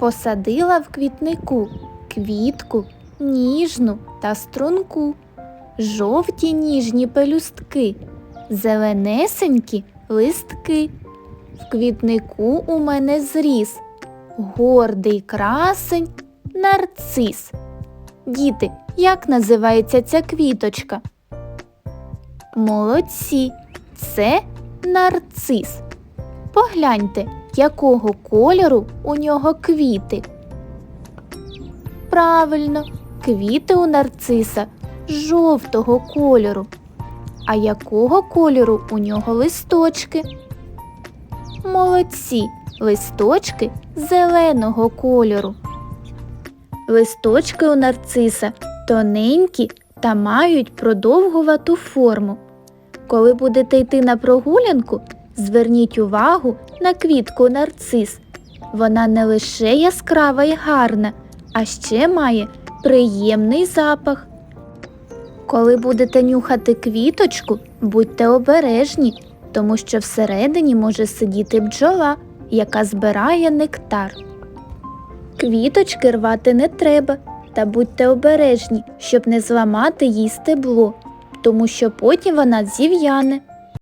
Посадила в квітнику квітку, ніжну та струнку, жовті ніжні пелюстки, зеленесенькі листки. В квітнику у мене зріс гордий красень нарцис. Діти, як називається ця квіточка? Молодці, це нарцис. Погляньте, якого кольору у нього квіти. Правильно, квіти у нарциса жовтого кольору. А якого кольору у нього листочки? Молодці, листочки зеленого кольору. Листочки у нарциса тоненькі та мають продовгувату форму. Коли будете йти на прогулянку, зверніть увагу на квітку нарцис. Вона не лише яскрава і гарна, а ще має приємний запах. Коли будете нюхати квіточку, будьте обережні, тому що всередині може сидіти бджола, яка збирає нектар. Квіточки рвати не треба, та будьте обережні, щоб не зламати їй стебло, тому що потім вона зів'яне.